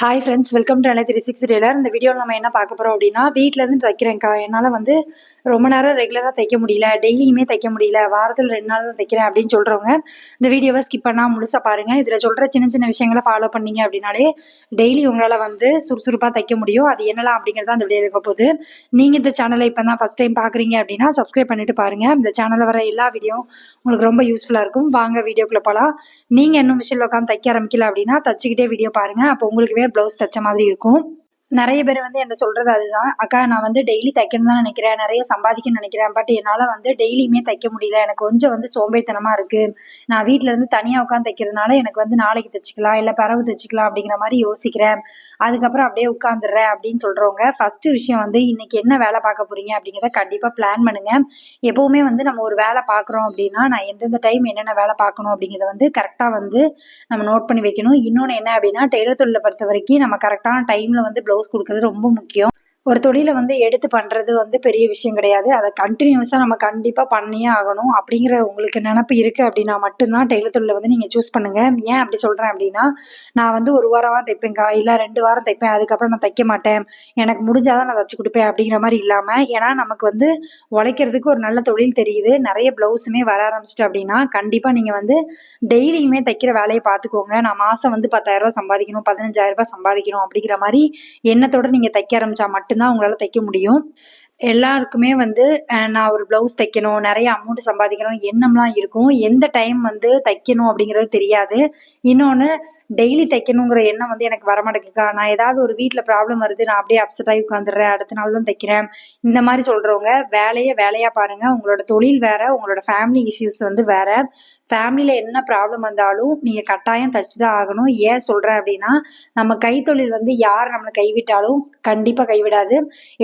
Hi friends welcome to three six tailor இந்த வீடியோவில் நம்ம என்ன பார்க்க போகிறோம் அப்படின்னா வீட்டிலேருந்து தைக்கிறேன்க்கா. என்னால் வந்து ரொம்ப நேரம் ரெகுலராக தைக்க முடியல. டெய்லியுமே தைக்க முடியல. வாரத்தில் ரெண்டு நாள் தான் தைக்கிறேன் அப்படின்னு சொல்கிறவங்க இந்த வீடியோவை ஸ்கிப் பண்ணால் முழுசாக பாருங்கள் இதில் சொல்கிற சின்ன சின்ன விஷயங்களை ஃபாலோ பண்ணீங்க அப்படின்னாலே டெய்லி உங்களால் வந்து சுறுசுறுப்பாக தைக்க முடியும். அது என்னலாம் அப்படிங்கிறது அந்த வீடியோ இருக்க போகுது. நீங்கள் இந்த சேனலை இப்போ தான் ஃபஸ்ட் டைம் பார்க்குறீங்க அப்படின்னா சப்ஸ்கிரைப் பண்ணிட்டு பாருங்கள் இந்த சேனலில் வர எல்லா வீடியோ உங்களுக்கு ரொம்ப யூஸ்ஃபுல்லாக இருக்கும். வாங்க வீடியோக்குள்ளே போகலாம் நீங்கள் இன்னும் மிஷினில் உட்காந்து தைக்க ஆரம்பிக்கல அப்படின்னா தச்சுக்கிட்டே வீடியோ பாருங்கள் அப்போ உங்களுக்கு ப்ளவுஸ் தைச்ச மாதிரி இருக்கும். நிறைய பேர் வந்து என்ன சொல்றது அதுதான். அக்கா நான் வந்து டெய்லி தைக்கணும் தான் நினைக்கிறேன். நிறைய சம்பாதிக்கணும்னு நினைக்கிறேன். பட் என்னால் வந்து டெய்லியுமே தைக்க முடியல. எனக்கு கொஞ்சம் வந்து சோம்பேத்தனமா இருக்கு. நான் வீட்டில இருந்து தனியாக உட்காந்து தைக்கிறதுனால எனக்கு வந்து நாளைக்கு தைச்சிக்கலாம் இல்லை பறவை தைச்சிக்கலாம் அப்படிங்கிற மாதிரி யோசிக்கிறேன். அதுக்கப்புறம் அப்படியே உட்காந்துடுறேன் அப்படின்னு சொல்றவங்க ஃபர்ஸ்ட் விஷயம் வந்து இன்னைக்கு என்ன வேலை பார்க்க போறீங்க அப்படிங்கிறத கண்டிப்பாக பிளான் பண்ணுங்க. எப்பவுமே வந்து நம்ம ஒரு வேலை பார்க்குறோம் அப்படின்னா நான் எந்தெந்த டைம் என்னென்ன வேலை பார்க்கணும் அப்படிங்கிறத வந்து கரெக்டாக வந்து நம்ம நோட் பண்ணி வைக்கணும். இன்னொன்று என்ன அப்படின்னா டெய்லர் தொழிலை பொறுத்த வரைக்கும் நம்ம கரெக்டான டைமில் வந்து ப்ளவுஸ் கொடுக்குறது ரொம்ப முக்கியம் ஒரு தொழிலை வந்து எடுத்து பண்ணுறது வந்து பெரிய விஷயம் கிடையாது. அதை கண்டினியூஸாக நம்ம கண்டிப்பாக பண்ணியே ஆகணும். அப்படிங்கிற உங்களுக்கு நினப்பு இருக்குது அப்படின்னா மட்டும்தான் டெய்லர் தொழிலை வந்து நீங்கள் சூஸ் பண்ணுங்கள் ஏன் அப்படி சொல்கிறேன் அப்படின்னா நான் வந்து ஒரு வாரமாக தைப்பேங்க்கா இல்லை ரெண்டு வாரம் தைப்பேன். அதுக்கப்புறம் நான் தைக்க மாட்டேன். எனக்கு முடிஞ்சாதான் நான் தைச்சி கொடுப்பேன் அப்படிங்கிற மாதிரி இல்லாமல் ஏன்னா நமக்கு வந்து உழைக்கிறதுக்கு ஒரு நல்ல தொழில் தெரியுது. நிறைய ப்ளவுஸுமே வர ஆரம்பிச்சிட்டு அப்படின்னா கண்டிப்பாக நீங்கள் வந்து டெய்லியுமே தைக்கிற வேலையை பார்த்துக்கோங்க. நான் மாதம் வந்து பத்தாயிரரூபா சம்பாதிக்கணும் பதினஞ்சாயிரரூபா சம்பாதிக்கணும் அப்படிங்கிற மாதிரி எண்ணத்தோடு நீங்கள் தைக்க ஆரம்பித்தா மட்டும் மட்டும்தான் உங்களால் தைக்க முடியும். எல்லாருக்குமே வந்து நான் ஒரு ப்ளவுஸ் தைக்கணும் நிறைய அமௌண்ட் சம்பாதிக்கணும் எண்ணம்லாம் இருக்கும். எந்த டைம் வந்து தைக்கணும் அப்படிங்கிறது தெரியாது. இன்னொன்று டெய்லி தைக்கணுங்கிற எண்ணம் வந்து எனக்கு வரமாட்டேங்குக்கா நான் ஏதாவது ஒரு வீட்டில் ப்ராப்ளம் வருது நான் அப்படியே அப்செட் ஆகி உட்காந்துடுறேன் அடுத்த நாள் தான் தைக்கிறேன். இந்த மாதிரி சொல்கிறவங்க வேலையை வேலையாக பாருங்கள் உங்களோட தொழில் வேற உங்களோட ஃபேமிலி இஷ்யூஸ் வந்து வேற. ஃபேமிலியில் என்ன ப்ராப்ளம் வந்தாலும் நீங்கள் கட்டாயம் தச்சு தான் ஆகணும். ஏன் சொல்கிறேன் அப்படின்னா நம்ம கைத்தொழில் வந்து யார் நம்மளை கைவிட்டாலும் கண்டிப்பாக கைவிடாது.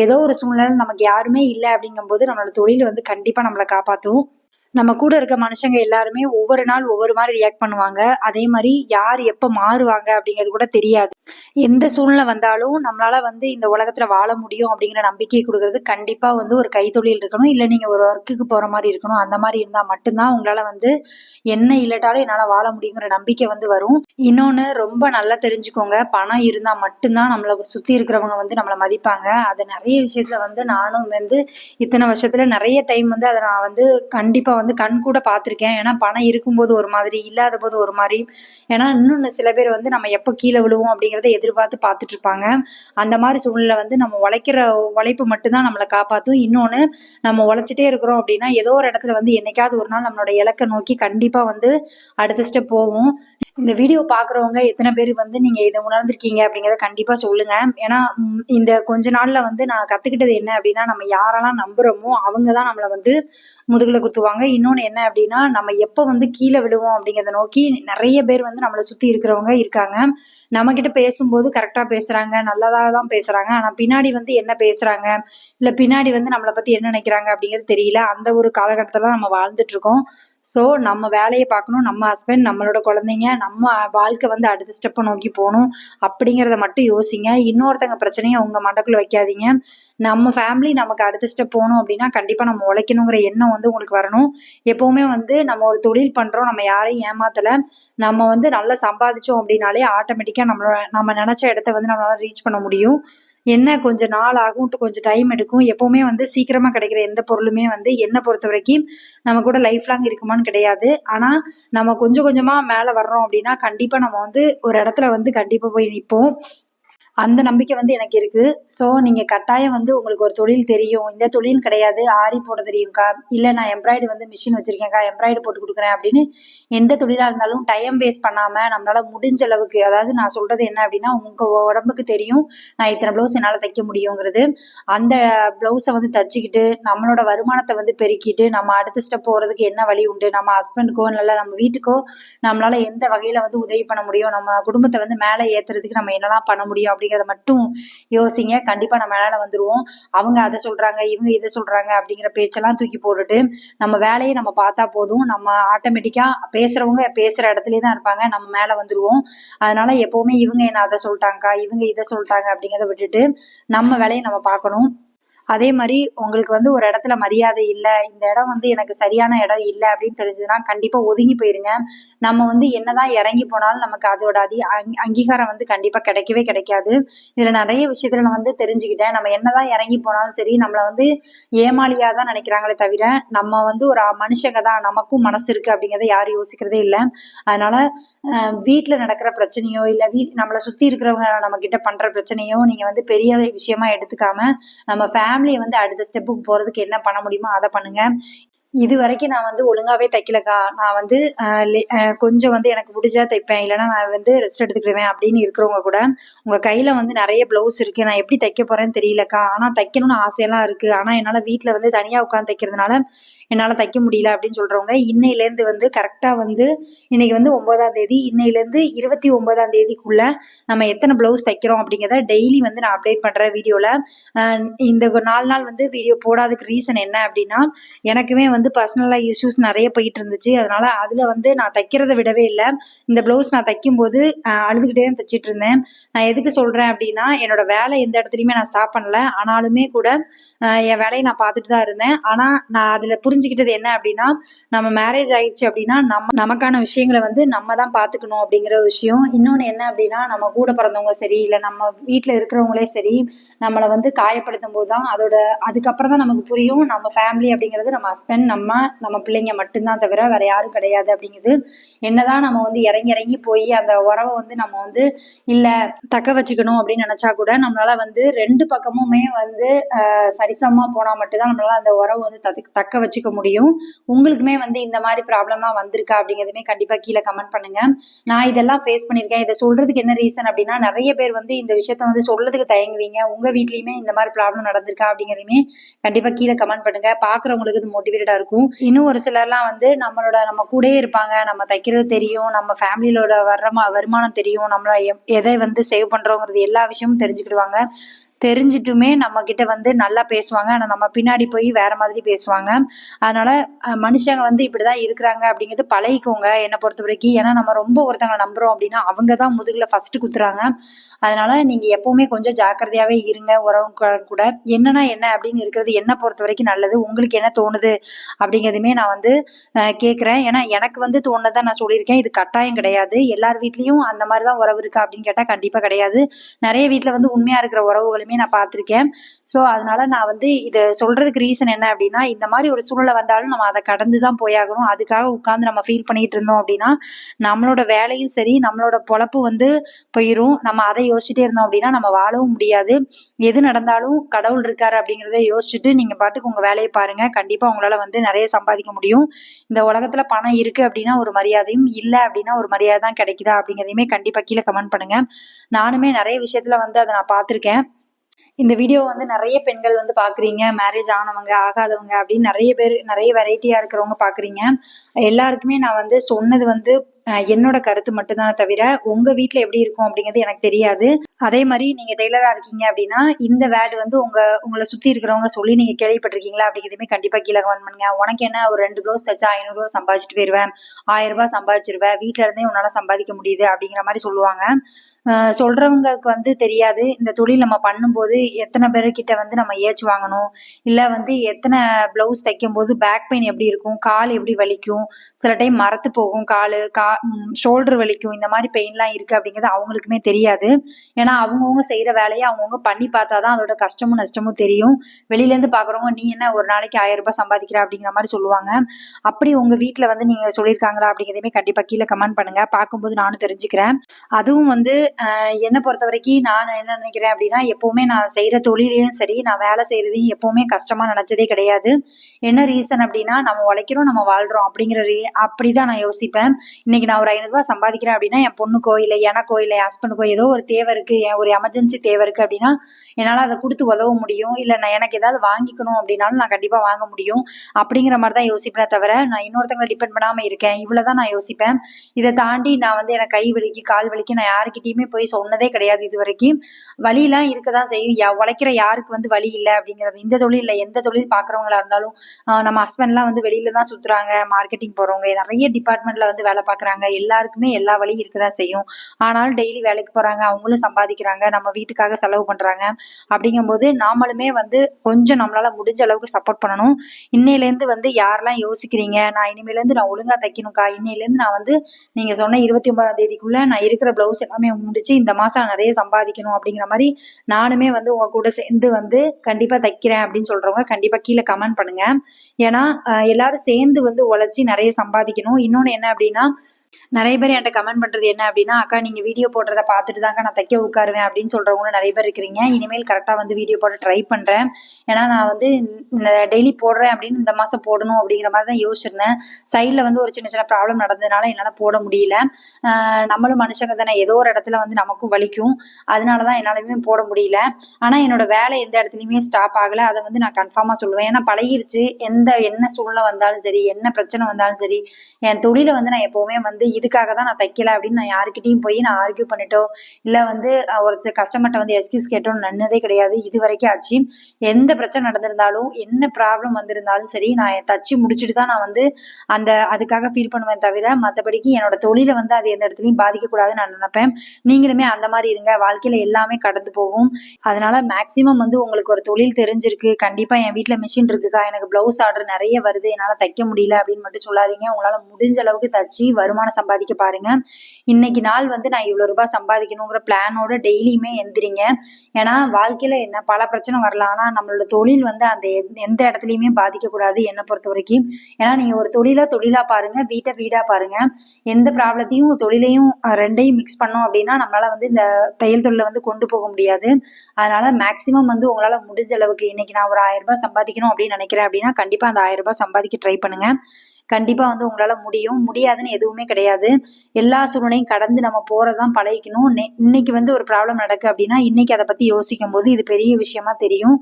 ஏதோ ஒரு சூழ்நிலை நமக்கு யாருமே இல்லை அப்படிங்கும்போது நம்மளோட தொழில் வந்து கண்டிப்பாக நம்மளை காப்பாற்றும். நம்ம கூட இருக்க மனுஷங்க எல்லாருமே ஒவ்வொரு நாள் ஒவ்வொரு மாதிரி ரியாக்ட் பண்ணுவாங்க. அதே மாதிரி யார் எப்போ மாறுவாங்க அப்படிங்கிறது கூட தெரியாது. எந்த சூழ்நிலை வந்தாலும் நம்மளால வந்து இந்த உலகத்துல வாழ முடியும் அப்படிங்கிற நம்பிக்கை கொடுக்கறது கண்டிப்பா வந்து ஒரு கைத்தொழில் இருக்கணும். இல்லை நீங்க ஒரு ஒர்க்குக்கு போற மாதிரி இருக்கணும். அந்த மாதிரி இருந்தா மட்டும்தான் உங்களால வந்து என்ன இல்லட்டாலும் என்னால வாழ முடியுங்கிற நம்பிக்கை வந்து வரும். இன்னொன்னு ரொம்ப நல்லா தெரிஞ்சுக்கோங்க. பணம் இருந்தா மட்டும்தான் நம்மளை சுத்தி இருக்கிறவங்க வந்து நம்மளை மதிப்பாங்க. அது நிறைய விஷயத்துல வந்து நானும் வந்து இத்தனை வருஷத்துல நிறைய டைம் வந்து அதை நான் வந்து கண்டிப்பா வந்து கண் கூட பார்த்துருக்கேன். ஏன்னா பணம் இருக்கும்போது ஒரு மாதிரி இல்லாத போது ஒரு மாதிரி. ஏன்னா இன்னொன்று சில பேர் வந்து நம்ம எப்போ கீழே விழுவோம் அப்படிங்கிறத எதிர்பார்த்து பார்த்துட்டு இருப்பாங்க அந்த மாதிரி சூழ்நிலை வந்து நம்ம உழைக்கிற உழைப்பு மட்டும்தான் நம்மளை காப்பாற்றும் இன்னொன்று நம்ம உழைச்சிட்டே இருக்கிறோம் அப்படின்னா ஏதோ ஒரு இடத்துல வந்து என்னைக்காவது ஒரு நாள் நம்மளோட இலக்கை நோக்கி கண்டிப்பாக வந்து அடுத்த ஸ்டெப் போவோம். இந்த வீடியோ பார்க்குறவங்க எத்தனை பேர் வந்து நீங்கள் இதை உணர்ந்திருக்கீங்க அப்படிங்கிறத கண்டிப்பாக சொல்லுங்கள் ஏன்னா இந்த கொஞ்ச நாளில் வந்து நான் கற்றுக்கிட்டது என்ன அப்படின்னா நம்ம யாரெல்லாம் நம்புகிறோமோ அவங்க தான் நம்மளை வந்து முதுகில் குத்துவாங்க. இன்னொன்று என்ன அப்படின்னா நம்ம எப்போ வந்து கீழே விழுவோம் அப்படிங்கிறத நோக்கி நிறைய பேர் வந்து நம்மளை சுற்றி இருக்கிறவங்க இருக்காங்க. நம்மக்கிட்ட பேசும்போது கரெக்டாக பேசுகிறாங்க நல்லதாக தான் பேசுகிறாங்க ஆனால் பின்னாடி வந்து என்ன பேசுகிறாங்க இல்லை பின்னாடி வந்து நம்மளை பற்றி என்ன நினைக்கிறாங்க அப்படிங்கிறது தெரியல. அந்த ஒரு காலகட்டத்தில் தான் நம்ம வாழ்ந்துட்டுருக்கோம் ஸோ நம்ம வேலையை பார்க்கணும். நம்ம ஹஸ்பண்ட் நம்மளோட குழந்தைங்க நம்ம வாழ்க்கை வந்து அடுத்த ஸ்டெப்பை நோக்கி போகணும் அப்படிங்கிறத மட்டும் யோசிங்க. இன்னொருத்தங்க பிரச்சனையை உங்கள் மண்டக்குள்ள வைக்காதீங்க. நம்ம ஃபேமிலி நமக்கு அடுத்த ஸ்டெப் போகணும் அப்படின்னா கண்டிப்பாக நம்ம உழைக்கணுங்கிற எண்ணம் வந்து உங்களுக்கு வரணும். எப்போவுமே வந்து நம்ம ஒரு தொழில் பண்ணுறோம் நம்ம யாரையும் ஏமாத்தலை. நம்ம வந்து நல்லா சம்பாதிச்சோம் அப்படின்னாலே ஆட்டோமேட்டிக்காக நம்மளோட நம்ம நினச்ச இடத்த வந்து நம்மளால் ரீச் பண்ண முடியும். என்ன கொஞ்சம் நாள் ஆகும் கொஞ்சம் டைம் எடுக்கும். எப்போவுமே வந்து சீக்கிரமாக கிடைக்கிற எந்த பொருளுமே வந்து என்னை பொறுத்த வரைக்கும் நம்ம கூட லைஃப் லாங் இருக்குமான்னு கிடையாது. ஆனால் நம்ம கொஞ்சம் கொஞ்சமாக மேலே வர்றோம் அப்படின்னா கண்டிப்பாக நம்ம வந்து ஒரு இடத்துல வந்து கண்டிப்பாக போய் நிற்போம் அந்த நம்பிக்கை வந்து எனக்கு இருக்கு. ஸோ நீங்க கட்டாயம் வந்து உங்களுக்கு ஒரு தொழில் தெரியும். இந்த தொழில் கிடையாது. ஆரி போட தெரியும்க்கா. இல்லை நான் எம்ப்ராய்டு வந்து மிஷின் வச்சிருக்கேன்க்கா. எம்ப்ராய்டு போட்டு கொடுக்குறேன் அப்படின்னு எந்த தொழிலாக இருந்தாலும் டைம் வேஸ்ட் பண்ணாம நம்மளால முடிஞ்ச அளவுக்கு அதாவது நான் சொல்றது என்ன அப்படின்னா உங்க உடம்புக்கு தெரியும் நான் இத்தனை ப்ளவுஸ் என்னால் தைக்க முடியுங்கிறது. அந்த ப்ளவுஸை வந்து தச்சுக்கிட்டு நம்மளோட வருமானத்தை வந்து பெருக்கிட்டு நம்ம அடுத்த ஸ்டெப் போகிறதுக்கு என்ன வழி உண்டு? நம்ம ஹஸ்பண்டுக்கோ இல்லை நம்ம வீட்டுக்கோ நம்மளால எந்த வகையில் வந்து உதவி பண்ண முடியும்? நம்ம குடும்பத்தை வந்து மேலே ஏற்றுறதுக்கு நம்ம என்னெல்லாம் பண்ண முடியும்? அப்படிங்கிறத மட்டும் யோசிங்க. கண்டிப்பாக நம்ம மேலே வந்துடுவோம் அவங்க அதை சொல்கிறாங்க இவங்க இதை சொல்கிறாங்க அப்படிங்கிற பேச்செல்லாம் தூக்கி போட்டுட்டு நம்ம வேலையை நம்ம பார்த்தா போதும். நம்ம ஆட்டோமேட்டிக்காக பேசுகிறவங்க பேசுகிற இடத்துலே தான் இருப்பாங்க. நம்ம மேலே வந்துடுவோம் அதனால எப்போவுமே இவங்க என்ன அதை சொல்லிட்டாங்கக்கா இவங்க இதை சொல்லிட்டாங்க அப்படிங்கிறத விட்டுட்டு நம்ம வேலையை நம்ம பார்க்கணும். அதே மாதிரி உங்களுக்கு வந்து ஒரு இடத்துல மரியாதை இல்லை இந்த இடம் வந்து எனக்கு சரியான இடம் இல்லை அப்படின்னு தெரிஞ்சதுன்னா கண்டிப்பாக ஒதுங்கி போயிருங்க. நம்ம வந்து என்னதான் இறங்கி போனாலும் நமக்கு அதோட அதி அங்- அங்கீகாரம் வந்து கண்டிப்பாக கிடைக்கவே கிடைக்காது. இதில் நிறைய விஷயத்துல நான் வந்து தெரிஞ்சுக்கிட்டேன். நம்ம என்னதான் இறங்கி போனாலும் சரி நம்மளை வந்து ஏமாளியாக தான் நினைக்கிறாங்களே தவிர நம்ம வந்து ஒரு மனுஷங்க தான். நமக்கும் மனசு இருக்கு அப்படிங்கிறத யாரும் யோசிக்கிறதே இல்லை. அதனால வீட்டில் நடக்கிற பிரச்சனையோ இல்லை வீ நம்மளை சுற்றி இருக்கிறவங்க நம்ம கிட்ட பண்ணுற பிரச்சனையோ நீங்கள் வந்து பெரிய விஷயமா எடுத்துக்காம நம்ம ஃபேமிலியை வந்து அடுத்த ஸ்டெப்புக்கு போகிறதுக்கு என்ன பண்ண முடியுமோ அதை பண்ணுங்கள் இது வரைக்கும் நான் வந்து ஒழுங்காவே தைக்கலக்கா. நான் வந்து லே- கொஞ்சம் வந்து எனக்கு முடிஞ்சா தைப்பேன். இல்லைன்னா நான் வந்து ரெஸ்ட் எடுத்துக்கிடுவேன் அப்படின்னு இருக்கிறவங்க கூட உங்க கையில வந்து நிறைய பிளவுஸ் இருக்கு. நான் எப்படி தைக்க போறேன்னு தெரியலக்கா. ஆனா தைக்கணும்னு ஆசையெல்லாம் இருக்கு. ஆனா என்னால வீட்டுல வந்து தனியா உட்காந்து தைக்கிறதுனால என்னால தைக்க முடியல அப்படின்னு சொல்றவங்க இன்னையில இருந்து வந்து கரெக்டா வந்து இன்னைக்கு வந்து ஒன்பதாம் தேதி இன்னையில இருந்து இருபத்தி ஒன்பதாம் தேதிக்குள்ள நம்ம எத்தனை பிளவுஸ் தைக்கிறோம் அப்படிங்கிறத டெய்லி வந்து நான் அப்டேட் பண்றேன் வீடியோல. இந்த நாலு நாள் வந்து வீடியோ போடாததுக்கு ரீசன் என்ன அப்படின்னா எனக்குமே வந்து வந்து பர்சனலாக இஷ்யூஸ் நிறைய போயிட்டு இருந்துச்சு அதனால அதில் வந்து நான் தைக்கிறத விடவே இல்லை. இந்த ப்ளவுஸ் நான் தைக்கும்போது அழுதுகிட்டே தான் தைச்சிட்டு இருந்தேன் நான் எதுக்கு சொல்கிறேன் அப்படின்னா என்னோட வேலை எந்த இடத்துலையுமே நான் ஸ்டாப் பண்ணல. ஆனாலுமே கூட என் வேலையை நான் பார்த்துட்டு தான் இருந்தேன். ஆனால் நான் அதில் புரிஞ்சுக்கிட்டது என்ன அப்படின்னா நம்ம மேரேஜ் ஆயிடுச்சு அப்படின்னா நம்ம நமக்கான விஷயங்களை வந்து நம்ம தான் பார்த்துக்கணும் அப்படிங்கிற விஷயம். இன்னொன்று என்ன அப்படின்னா நம்ம கூட பிறந்தவங்க சரி இல்லை நம்ம வீட்டில் இருக்கிறவங்களே சரி நம்மளை வந்து காயப்படுத்தும் போது தான் அதோட அதுக்கப்புறம் தான் நமக்கு புரியும் நம்ம ஃபேமிலி அப்படிங்கிறது நம்ம ஹஸ்பண்ட் நம்ம நம்ம பிள்ளைங்க மட்டும்தான் தவிர வேற யாரும் கிடையாது அப்படிங்கிறது என்னதான் நம்ம வந்து இறங்கி இறங்கி போய் அந்த உறவை வந்து நம்ம வந்து இல்ல தக்க வச்சுக்கணும் அப்படின்னு நினைச்சா கூட நம்மளால வந்து ரெண்டு பக்கமுமே வந்து சரிசமமா போனா மட்டும்தான் நம்மளால அந்த உறவை வந்து தக்க- தக்க வச்சுக்க முடியும். உங்களுக்குமே வந்து இந்த மாதிரி ப்ராப்ளம்லாம் வந்திருக்கா அப்படிங்கிறதுமே கண்டிப்பா கீழே கமெண்ட் பண்ணுங்க. நான் இதெல்லாம் ஃபேஸ் பண்ணியிருக்கேன். இதை சொல்றதுக்கு என்ன ரீசன் அப்படின்னா நிறைய பேர் வந்து இந்த விஷயத்த வந்து சொல்றதுக்கு தயங்குவீங்க. உங்க வீட்லயுமே இந்த மாதிரி ப்ராப்ளம் நடந்திருக்கா அப்படிங்கிறதையுமே கண்டிப்பா கீழே கமெண்ட் பண்ணுங்க. பாக்குறவங்களுக்கு இது மோட்டிவேட்டடா இருக்கும் இன்னும் ஒரு சிலர்லாம் வந்து நம்மளோட நம்ம கூடயே இருப்பாங்க. நம்ம தைக்கிறது தெரியும். நம்ம ஃபேமிலியோட வர்ற வருமானம் தெரியும். நம்மள எதை வந்து சேவ் பண்றோங்கிறது எல்லா விஷயமும் தெரிஞ்சுக்கிடுவாங்க. தெரிஞ்சிட்டுமே நம்ம கிட்ட வந்து நல்லா பேசுவாங்க. ஆனால் நம்ம பின்னாடி போய் வேற மாதிரி பேசுவாங்க. அதனால மனுஷங்க வந்து இப்படிதான் இருக்கிறாங்க அப்படிங்கிறது பழகிக்கோங்க என்னை பொறுத்த வரைக்கும் ஏன்னா நம்ம ரொம்ப ஒருத்தங்களை நம்புறோம் அப்படின்னா அவங்க தான் முதுகுல ஃபர்ஸ்ட் குத்துறாங்க. அதனால நீங்க எப்பவுமே கொஞ்சம் ஜாக்கிரதையாவே இருங்க உறவு கூட. என்னன்னா என்ன அப்படின்னு இருக்கிறது என்னை பொறுத்த வரைக்கும் நல்லது. உங்களுக்கு என்ன தோணுது அப்படிங்கிறதுமே நான் வந்து கேட்குறேன் ஏன்னா எனக்கு வந்து தோணுனதை நான் சொல்லியிருக்கேன். இது கட்டாயம் கிடையாது. எல்லார் வீட்லேயும் அந்த மாதிரி தான் உறவு இருக்கா அப்படின்னு கேட்டால் கண்டிப்பாக கிடையாது. நிறைய வீட்டில் வந்து உண்மையாக இருக்கிற உறவுகளுமே நான் பார்த்துருக்கேன். ஸோ அதனால நான் வந்து இதை சொல்றதுக்கு ரீசன் என்ன அப்படின்னா இந்த மாதிரி ஒரு சூழ்நிலை வந்தாலும் நம்ம அதை கடந்து தான் போயாகணும். அதுக்காக உட்காந்து நம்ம ஃபீல் பண்ணிட்டு இருந்தோம் அப்படின்னா நம்மளோட வேலையும் சரி நம்மளோட பொழப்பு வந்து போயிடும் நம்ம அதை யோசிச்சுட்டே இருந்தோம் அப்படின்னா நம்ம வாழவும் முடியாது. எது நடந்தாலும் கடவுள் இருக்காரு அப்படிங்கிறத யோசிச்சுட்டு நீங்க பாட்டுக்கு உங்க வேலையை பாருங்க. கண்டிப்பா உங்களால வந்து நிறைய சம்பாதிக்க முடியும். இந்த உலகத்துல பணம் இருக்கு அப்படின்னா ஒரு மரியாதையும் இல்லை அப்படின்னா ஒரு மரியாதை தான் கிடைக்குதா அப்படிங்கிறதையுமே கண்டிப்பா கீழே கமெண்ட் பண்ணுங்க. நானுமே நிறைய விஷயத்துல வந்து அதை நான் பார்த்துருக்கேன். இந்த வீடியோ வந்து நிறைய பெண்கள் வந்து பாக்குறீங்க. மேரேஜ் ஆனவங்க ஆகாதவங்க அப்படின்னு நிறைய பேர் நிறைய வெரைட்டியா இருக்கிறவங்க பாக்குறீங்க. எல்லாருக்குமே நான் வந்து சொன்னது வந்து என்னோட கருத்து மட்டும்தானே தவிர உங்க வீட்டுல எப்படி இருக்கும் அப்படிங்கிறது எனக்கு தெரியாது. அதே மாதிரி நீங்க டெய்லரா இருக்கீங்க அப்படின்னா இந்த வேர்டு வந்து உங்க உங்களை சுத்தி இருக்கிறவங்க சொல்லி நீங்க கேள்விப்பட்டிருக்கீங்களா அப்படிங்கிறதுமே கண்டிப்பா கீழே கமெண்ட் பண்ணுங்க. உனக்கு என்ன ஒரு ரெண்டு ப்ளவுஸ் தைச்சா ஐநூறு சம்பாதிச்சிட்டு சம்பாதிச்சுட்டு போயிருவேன். ஆயிரம் ரூபாய் சம்பாதிச்சிருவேன் வீட்டுல இருந்தே உன்னால சம்பாதிக்க முடியுது அப்படிங்கிற மாதிரி சொல்லுவாங்க. சொல்றவங்களுக்கு வந்து தெரியாது. இந்த தொழில் நம்ம பண்ணும்போது எத்தனை பேர்கிட்ட வந்து நம்ம ஏச்சு வாங்கணும்? இல்ல வந்து எத்தனை ப்ளவுஸ் தைக்கும் போது பேக் பெயின் எப்படி இருக்கும்? கால் எப்படி வலிக்கும்? சில டைம் மரத்து போகும். காலு கா ஷோல்டர் வலிக்கும் இந்த மாதிரி பெயின்லாம் இருக்கு அப்படிங்கிறது அவங்களுக்குமே தெரியாது. ஏன்னா அவங்கவுங்க செய்கிற வேலையை அவங்கவுங்க பண்ணி பார்த்தா தான் அதோட கஷ்டமும் நஷ்டமும் தெரியும். வெளியிலேருந்து பார்க்குறவங்க நீ என்ன ஒரு நாளைக்கு ஆயிரம் ரூபாய் சம்பாதிக்கிற? அப்படிங்கிற மாதிரி சொல்லுவாங்க. அப்படி உங்க வீட்டில் வந்து நீங்கள் சொல்லியிருக்காங்களா அப்படிங்கிறதையுமே கண்டிப்பாக கீழே கமெண்ட் பண்ணுங்க. பார்க்கும்போது நானும் தெரிஞ்சுக்கிறேன். அதுவும் வந்து என்னை பொறுத்த வரைக்கும் நான் என்ன நினைக்கிறேன் அப்படின்னா எப்போவுமே நான் செய்கிற தொழிலையும் சரி நான் வேலை செய்யறதையும் எப்போவுமே கஷ்டமா நினச்சதே கிடையாது. என்ன ரீசன் அப்படின்னா நம்ம உழைக்கிறோம் நம்ம வாழ்கிறோம் அப்படிங்கிற ரீ- அப்படிதான் நான் யோசிப்பேன். இன்னைக்கு நான் ஒரு ஐநூறுரூவா சம்பாதிக்கிறேன் அப்படின்னா என் பொண்ணுக்கோ இல்லை எனக்கோ இல்லை என் ஹஸ்பண்டுக்கோ ஏதோ ஒரு தேவை இருக்கு என் ஒரு எமர்ஜென்சி தேவை இருக்கு அப்படின்னா என்னால் அதை கொடுத்து உதவ முடியும். இல்லை நான் எனக்கு ஏதாவது வாங்கிக்கணும் அப்படின்னாலும் நான் கண்டிப்பாக வாங்க முடியும். அப்படிங்கிற மாதிரி தான் யோசிப்பேனே தவிர நான் இன்னொருத்தங்களை டிபெண்ட் பண்ணாமல் இருக்கேன். இவ்வளோ தான் நான் யோசிப்பேன். இதை தாண்டி நான் வந்து எனக்கு கை வலிக்கு கால் வலிக்கு நான் யாருக்கிட்டையுமே போய் சொன்னதே கிடையாது இது வரைக்கும். வழியெல்லாம் இருக்க தான் செய்யும். யா- உழைக்கிற யாருக்கு வந்து வழி இல்லை அப்படிங்கிறது. இந்த தொழில் இல்லை எந்த தொழில் பார்க்குறவங்களா இருந்தாலும் நம்ம ஹஸ்பண்ட்லாம் வந்து வெளியில தான் சுற்றுறாங்க மார்க்கெட்டிங் போகிறவங்க நிறைய டிபார்ட்மெண்ட்டில் வந்து வேலை பார்க்குறாங்க சம்பாதிக்கிறாங்க எல்லாருக்குமே எல்லா வழியும் இருக்கதா செய்யும். ஆனாலும் டெய்லி வேலைக்கு போகிறாங்க அவங்களும் சம்பாதிக்கிறாங்க. நம்ம வீட்டுக்காக செலவு பண்ணுறாங்க அப்படிங்கும்போது நாமளுமே வந்து கொஞ்சம் நம்மளால் முடிஞ்ச அளவுக்கு சப்போர்ட் பண்ணணும். இன்னையிலேருந்து வந்து யாரெல்லாம் யோசிக்கிறீங்க? நான் இனிமேலேருந்து நான் ஒழுங்காக தைக்கணும்க்கா. இன்னையிலேருந்து நான் வந்து நீங்கள் சொன்ன இருபத்தி ஒன்பதாம் தேதிக்குள்ளே நான் இருக்கிற ப்ளவுஸ் எல்லாமே முடிச்சு இந்த மாதம் நிறைய சம்பாதிக்கணும் அப்படிங்கிற மாதிரி நானுமே வந்து உங்க கூட சேர்ந்து வந்து கண்டிப்பாக தைக்கிறேன் அப்படின்னு சொல்கிறவங்க கண்டிப்பாக கீழே கமெண்ட் பண்ணுங்க. ஏன்னா எல்லாரும் சேர்ந்து வந்து உழைச்சி நிறைய சம்பாதிக்கணும். இன்னொன்று என்ன அப்படின்னா நிறைய பேர் என்கிட்ட கமெண்ட் பண்ணுறது என்ன அப்படின்னா அக்கா நீங்கள் வீடியோ போடுறத பார்த்துட்டு தாங்க நான் தைக்க உட்காருவேன் அப்படின்னு சொல்கிறவங்களும் நிறைய பேர் இருக்கிறீங்க. இனிமேல் கரெக்டாக வந்து வீடியோ போட ட்ரை பண்ணுறேன் ஏன்னா நான் வந்து இந்த டெய்லி போடுறேன் அப்படின்னு இந்த மாதம் போடணும் அப்படிங்கிற மாதிரி தான் யோசிச்சிருந்தேன். சைடில் வந்து ஒரு சின்ன சின்ன ப்ராப்ளம் நடந்ததுனால என்னால் போட முடியல. நம்மளும் மனுஷங்க தானே. ஏதோ ஒரு இடத்துல வந்து நமக்கும் வலிக்கும். அதனால தான் என்னாலுமே போட முடியல. ஆனால் என்னோட வேலை எந்த இடத்துலையுமே ஸ்டாப் ஆகலை. அதை வந்து நான் கன்ஃபார்மாக சொல்லுவேன். ஏன்னா பழகிருச்சு. எந்த என்ன சூழ்நிலை வந்தாலும் சரி என்ன பிரச்சனை வந்தாலும் சரி என் தொழிலை வந்து நான் எப்போவுமே வந்து இதுக்காக தான் நான் தைக்கல அப்படின்னு நான் யாருக்கிட்டையும் போய் நான் ஆர்கியூ பண்ணிட்டோ இல்லை வந்து ஒரு கஸ்டமர்கிட்ட வந்து எக்ஸ்கியூஸ் கேட்டோம் நன்னதே கிடையாது. இது வரைக்கும் ஆச்சு. எந்த பிரச்சனை நடந்திருந்தாலும் என்ன ப்ராப்ளம் வந்திருந்தாலும் சரி நான் தச்சு முடிச்சுட்டு தான் நான் வந்து அந்த அதுக்காக ஃபீல் பண்ணுவேன் தவிர மற்றபடிக்கு என்னோட தொழிலை வந்து அது எந்த இடத்துலையும் பாதிக்கக்கூடாதுன்னு நான் நினைப்பேன். நீங்களுமே அந்த மாதிரி இருங்க. வாழ்க்கையில் எல்லாமே கடந்து போகும். அதனால மேக்ஸிமம் வந்து உங்களுக்கு ஒரு தொழில் தெரிஞ்சிருக்கு. கண்டிப்பாக என் வீட்டில் மிஷின் இருக்குக்கா. எனக்கு ப்ளவுஸ் ஆர்டர் நிறைய வருது. என்னால் தைக்க முடியல அப்படின்னு மட்டும் சொல்லாதீங்க. உங்களால் முடிஞ்ச அளவுக்கு தச்சு வருமானம் சம்பாதிக்க பாருங்க. இன்னைக்கு நாள் வந்து நான் இவ்வளோ ரூபாய் சம்பாதிக்கணுங்கிற பிளானோட டெய்லியுமே எந்திரிங்க. ஏன்னா வாழ்க்கையில் என்ன பல பிரச்சனை வரலாம். ஆனால் நம்மளோட தொழில் வந்து அந்த எந்த- எந்த இடத்துலையுமே பாதிக்கக்கூடாது என்னை பொறுத்த வரைக்கும் ஏன்னா நீங்கள் ஒரு தொழிலை தொழிலாக பாருங்க. வீட்டை வீடாக பாருங்க. எந்த ப்ராப்ளத்தையும் தொழிலையும் ரெண்டையும் மிக்ஸ் பண்ணோம் அப்படின்னா நம்மளால வந்து இந்த தையல் தொழிலை வந்து கொண்டு போக முடியாது. அதனால மேக்ஸிமம் வந்து உங்களால முடிஞ்ச அளவுக்கு இன்னைக்கு நான் ஒரு ஆயிரம் ரூபாய் சம்பாதிக்கணும் அப்படின்னு நினைக்கிறேன் அப்படின்னா கண்டிப்பா அந்த ஆயிரம் ரூபாய் சம்பாதிக்க ட்ரை பண்ணுங்க. கண்டிப்பாக வந்து உங்களால் முடியும். முடியாதுன்னு எதுவுமே கிடையாது. எல்லா சூழ்நிலையும் கடந்து நம்ம போகிறதான் பழகிக்கணும். இன்னைக்கு வந்து ஒரு ப்ராப்ளம் நடக்கு அப்படின்னா இன்னைக்கு அதை பற்றி யோசிக்கும் போது இது பெரிய விஷயமா தெரியும்.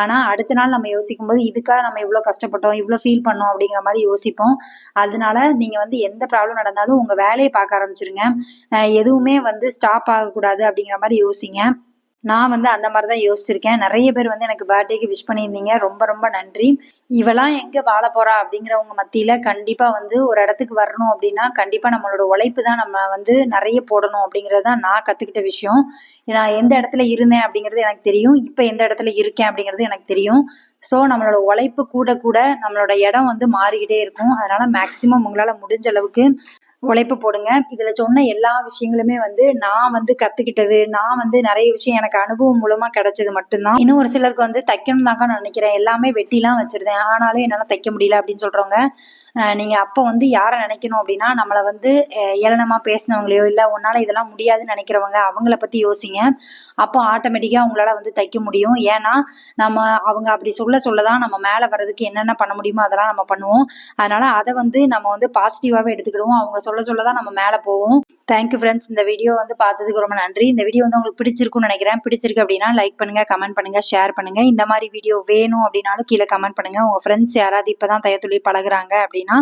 ஆனால் அடுத்த நாள் நம்ம யோசிக்கும் போது இதுக்காக நம்ம இவ்வளோ கஷ்டப்பட்டோம் இவ்வளோ ஃபீல் பண்ணோம் அப்படிங்கிற மாதிரி யோசிப்போம். அதனால நீங்கள் வந்து எந்த ப்ராப்ளம் நடந்தாலும் உங்கள் வேலையை பார்க்க ஆரம்பிச்சிருங்க. எதுவுமே வந்து ஸ்டாப் ஆகக்கூடாது அப்படிங்கிற மாதிரி யோசிங்க. நான் வந்து அந்த மாதிரி தான் யோசிச்சிருக்கேன். நிறைய பேர் வந்து எனக்கு பர்த்டேக்கு விஷ் பண்ணியிருந்தீங்க. ரொம்ப ரொம்ப நன்றி. இவெல்லாம் எங்கே வாழ போறா அப்படிங்கிறவங்க மத்தியில் கண்டிப்பாக வந்து ஒரு இடத்துக்கு வரணும் அப்படின்னா கண்டிப்பாக நம்மளோட உழைப்பு தான் நம்ம வந்து நிறைய போடணும் அப்படிங்கிறது தான் நான் கற்றுக்கிட்ட விஷயம். நான் எந்த இடத்துல இருந்தேன் அப்படிங்கிறது எனக்கு தெரியும். இப்போ எந்த இடத்துல இருக்கேன் அப்படிங்கிறது எனக்கு தெரியும். ஸோ நம்மளோட உழைப்பு கூட கூட நம்மளோட இடம் வந்து மாறிக்கிட்டே இருக்கும். அதனால மேக்ஸிமம் உங்களால் முடிஞ்ச அளவுக்கு உழைப்பு போடுங்க. இதுல சொன்ன எல்லா விஷயங்களுமே வந்து நான் வந்து கத்துக்கிட்டது நான் வந்து நிறைய விஷயம் எனக்கு அனுபவம் மூலமா கிடைச்சது மட்டும்தான். இன்னும் ஒரு சிலருக்கு வந்து தைக்கணும் தாங்க நினைக்கிறேன். எல்லாமே வெட்டிலாம் வச்சிருந்தேன். ஆனாலும் என்னால தைக்க முடியல அப்படின்னு சொல்றவங்க நீங்க அப்போ வந்து யாரை நினைக்கணும் அப்படின்னா நம்மளை வந்து ஏளனமா பேசினவங்களையோ இல்ல உன்னால இதெல்லாம் முடியாதுன்னு நினைக்கிறவங்க அவங்கள பத்தி யோசிங்க. அப்போ ஆட்டோமேட்டிக்கா உங்களால வந்து தைக்க முடியும். ஏன்னா நம்ம அவங்க அப்படி சொல்ல சொல்லதான் நம்ம மேல வர்றதுக்கு என்னென்ன பண்ண முடியுமோ அதெல்லாம் நம்ம பண்ணுவோம். அதனால அதை வந்து நம்ம வந்து பாசிட்டிவாவே எடுத்துக்கிடுவோம். அவங்க சொல்ல சொல்ல தான் நம்ம மேலே போவோம். தேங்க்யூ ஃப்ரெண்ட்ஸ் இந்த வீடியோ வந்து பார்த்ததுக்கு ரொம்ப நன்றி. இந்த வீடியோ வந்து உங்களுக்கு பிடிச்சிருக்கும்னு நினைக்கிறேன். பிடிச்சிருக்கு அப்படின்னா லைக் பண்ணுங்க கமெண்ட் பண்ணுங்க ஷேர் பண்ணுங்க. இந்த மாதிரி வீடியோ வேணும் அப்படின்னாலும் கீழே கமெண்ட் பண்ணுங்க. உங்க ஃப்ரெண்ட்ஸ் யாராவது இப்பதான் தையத்தொழில் பழகுறாங்க அப்படின்னா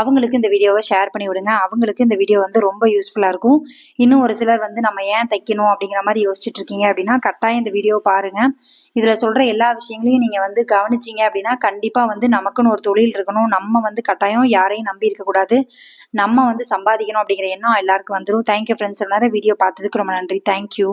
அவங்களுக்கு இந்த வீடியோவை ஷேர் பண்ணி விடுங்க. அவங்களுக்கு இந்த வீடியோ வந்து ரொம்ப யூஸ்ஃபுல்லாக இருக்கும். இன்னும் ஒரு சிலர் வந்து நம்ம ஏன் தைக்கணும் அப்படிங்கிற மாதிரி யோசிச்சுட்டு இருக்கீங்க அப்படின்னா கட்டாயம் இந்த வீடியோ பாருங்க. இதுல சொல்ற எல்லா விஷயங்களையும் நீங்க வந்து கவனிச்சீங்க அப்படின்னா கண்டிப்பா வந்து நமக்குன்னு ஒரு தொழில் இருக்கணும். நம்ம வந்து கட்டாயம் யாரையும் நம்பி இருக்கக்கூடாது நம்ம வந்து வந்து சம்பாதிக்கணும் அப்படிங்கிற எண்ணம் எல்லாருக்கும் வந்துடும் தேங்க்யூ ஃப்ரெண்ட்ஸ் எல்லாரும் வீடியோ பார்த்ததுக்கு ரொம்ப நன்றி. தேங்க்யூ